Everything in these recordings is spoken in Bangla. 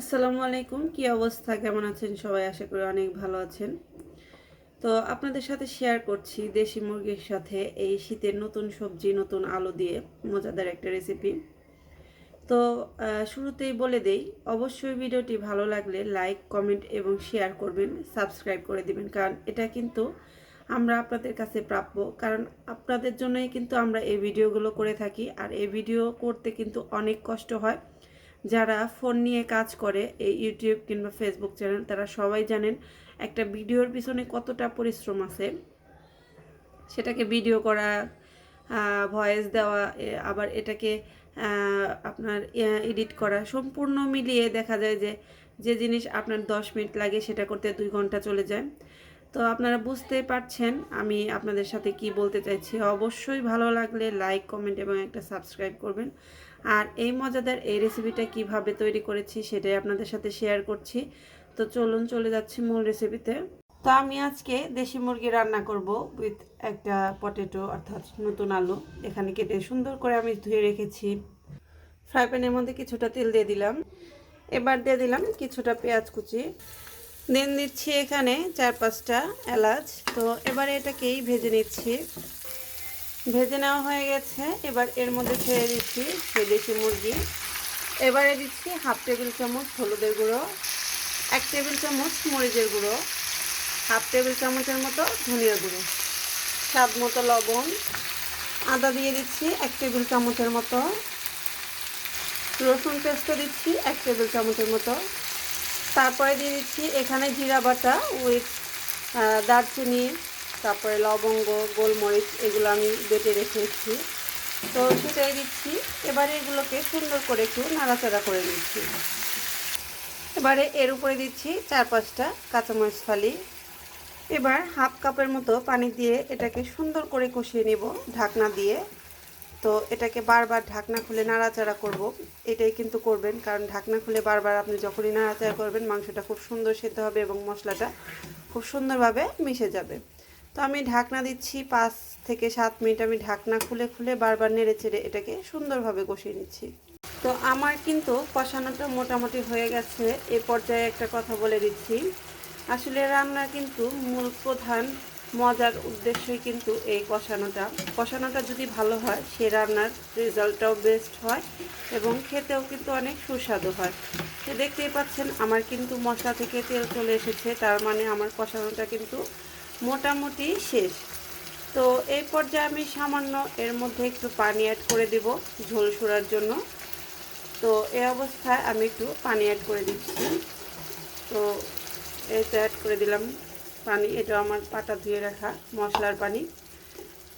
আসসালামু আলাইকুম। কি অবস্থা? কেমন আছেন সবাই? আশা করি অনেক ভালো আছেন। তো আপনাদের সাথে শেয়ার করছি দেশি মুরগির সাথে এই শীতের নতুন সবজি, নতুন আলু দিয়ে মজাদার একটা রেসিপি তো শুরুতেই বলে দেই, অবশ্যই ভিডিওটি ভালো লাগলে লাইক কমেন্ট এবং শেয়ার করবেন সাবস্ক্রাইব করে দিবেন। কারণ এটা কিন্তু আমরা আপনাদের কাছে প্রাপ্য। কারণ আপনাদের জন্যই কিন্তু আমরা এই ভিডিওগুলো করে থাকি। আর এই ভিডিও করতে কিন্তু অনেক কষ্ট হয়। যারা ফোন নিয়ে কাজ করে এই ইউটিউব কিংবা ফেসবুক চ্যানেল তারা সবাই জানেন একটা ভিডিওর পিছনে কতটা পরিশ্রম আছে। সেটাকে ভিডিও করা ভয়েস দেওয়া আবার এটাকে আপনার এডিট করা, সম্পূর্ণ মিলিয়ে দেখা যায় যে যে জিনিস আপনার দশ মিনিট লাগে সেটা করতে দুই ঘণ্টা চলে যায়। তো আপনারা বুঝতেই পারছেন আমি আপনাদের সাথে কি বলতে চাইছি। অবশ্যই ভালো লাগলে লাইক কমেন্ট এবং একটা সাবস্ক্রাইব করবেন। আর এই মজাদার এই রেসিপিটা কীভাবে তৈরি করেছি সেটাই আপনাদের সাথে শেয়ার করছি। তো চলুন চলে যাচ্ছি মূল রেসিপিতে তো আমি আজকে দেশি মুরগি রান্না করব উইথ একটা পটেটো অর্থাৎ নতুন আলু। এখানে কেটে সুন্দর করে আমি ধুয়ে রেখেছি। ফ্রাই প্যানের মধ্যে কিছুটা তেল দিয়ে দিলাম। এবার দিয়ে দিলাম কিছুটা পেঁয়াজ কুচি। দেন দিচ্ছি এখানে চার পাঁচটা এলাচ। তো এবার এটাকেই ভেজে নিচ্ছি। ভেজে নেওয়া হয়ে গেছে। এবার এর মধ্যে ছেড়ে দিচ্ছি সেই দেশি মুরগি। এবারে দিচ্ছি হাফ টেবিল চামচ হলুদের গুঁড়ো, এক টেবিল চামচ মরিচের গুঁড়ো, হাফ টেবিল চামচের মতো ধনিয়া গুঁড়ো, স্বাদ মতো লবণ। আদা দিয়ে দিচ্ছি এক টেবিল চামচের মতো। রসুন পেস্টও দিচ্ছি এক টেবিল চামচের মতো। তারপরে দিয়ে দিচ্ছি এখানে জিরা বাটা উইথ দারচিনি, তারপরে লবঙ্গ, গোলমরিচ, এগুলো আমি বেটে রেখেছি তো সেটাই দিচ্ছি। এবারে এগুলোকে সুন্দর করে একটু নাড়াচাড়া করে দিচ্ছি এবারে এর উপরে দিচ্ছি চার পাঁচটা কাঁচামরিচ ফালি। এবার হাফ কাপের মতো পানি দিয়ে এটাকে সুন্দর করে কষিয়ে নেব ঢাকনা দিয়ে। তো এটাকে বারবার ঢাকনা খুলে নাড়াচাড়া করব। এটাই কিন্তু করবেন, কারণ ঢাকনা খুলে বারবার আপনি যখনই নাড়াচাড়া করবেন, মাংসটা খুব সুন্দর সেদ্ধ হবে এবং মশলাটা খুব সুন্দরভাবে মিশে যাবে। তো আমি ঢাকনা দিচ্ছি, পাঁচ থেকে সাত মিনিট আমি ঢাকনা খুলে খুলে বারবার নেড়ে চেড়ে এটাকে সুন্দরভাবে কষিয়ে নিচ্ছি। তো আমার কিন্তু কষানোটা মোটামুটি হয়ে গেছে, এ পর্যায়ে একটা কথা বলে দিচ্ছি। আসলে রান্না কিন্তু মূল প্রধান মজার উদ্দেশ্যই কিন্তু এই কষানোটা। কষানোটা যদি ভালো হয়, সে রান্নার রেজাল্টটাও বেস্ট হয় এবং খেতেও কিন্তু অনেক সুস্বাদু হয়। তো দেখতেই পাচ্ছেন, আমার কিন্তু মশলা থেকে তেল চলে এসেছে, তার মানে আমার কষানোটা কিন্তু মোটামুটি শেষ। তো এই পর্যায়ে আমি সামান্য এর মধ্যে একটু পানি অ্যাড করে দেব ঝোল সুরার জন্য। তো এই অবস্থায় আমি একটু পানি অ্যাড করে দিচ্ছি। তো তো অ্যাড করে দিলাম। পানি, এটা আমার পাটা ধুয়ে রাখা মশলার পানি।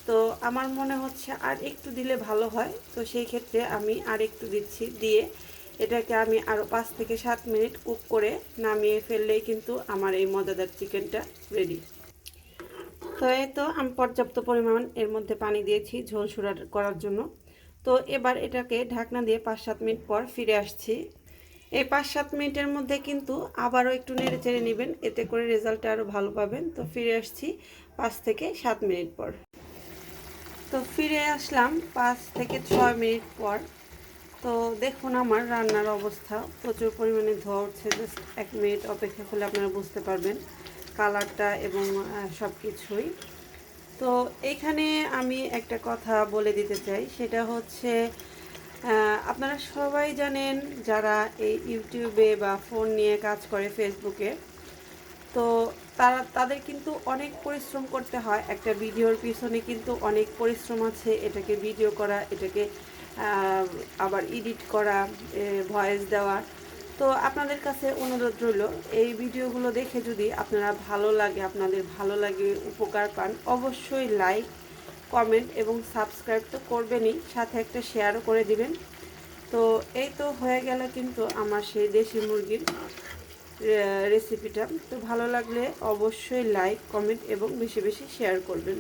তো আমার মনে হচ্ছে আর একটু দিলে ভালো হয়। তো সেই ক্ষেত্রে আমি আর একটু দিচ্ছি দিয়ে এটাকে আমি আরও পাঁচ থেকে সাত মিনিট কুক করে নামিয়ে ফেললেই কিন্তু আমার এই মজাদার চিকেনটা রেডি তো এই তো আমি পর্যাপ্ত পরিমাণ এর মধ্যে পানি দিয়েছি ঝোল সুরা করার জন্য। তো এবার এটাকে ঢাকনা দিয়ে পাঁচ সাত মিনিট পর ফিরে আসছি। এই পাঁচ সাত মিনিটের মধ্যে কিন্তু আবারও একটু নেড়ে চেড়ে নেবেন। এতে করে রেজাল্টটা আরও ভালো পাবেন। তো ফিরে আসছি পাঁচ থেকে সাত মিনিট পর। তো ফিরে আসলাম পাঁচ থেকে ছয় মিনিট পর। তো দেখুন আমার রান্নার অবস্থা। প্রচুর পরিমাণে ধোয়া উঠছে। জাস্ট এক মিনিট অপেক্ষা করলে আপনারা বুঝতে পারবেন কালারটা এবং সব কিছুই তো এখানে আমি একটা কথা বলে দিতে চাই। সেটা হচ্ছে আপনারা সবাই জানেন যারা এই ইউটিউবে বা ফোন নিয়ে কাজ করে ফেসবুকে, তো তারা, তাদের কিন্তু অনেক পরিশ্রম করতে হয়। একটা ভিডিওর পিছনে কিন্তু অনেক পরিশ্রম আছে। এটাকে ভিডিও করা, এটাকে আবার এডিট করা ভয়েস দেওয়া। তো আপনাদের কাছে অনুরোধ রইল, এই ভিডিওগুলো দেখে যদি আপনারা ভালো লাগে, আপনাদের ভালো লাগে, উপকার পান, অবশ্যই লাইক কমেন্ট এবং সাবস্ক্রাইব তো করবেনই, সাথে একটা শেয়ারও করে দিবেন। তো এই তো হয়ে গেল কিন্তু আমার সেই দেশি মুরগির রেসিপিটা তো ভালো লাগলে অবশ্যই লাইক কমেন্ট এবং বেশি বেশি শেয়ার করবেন।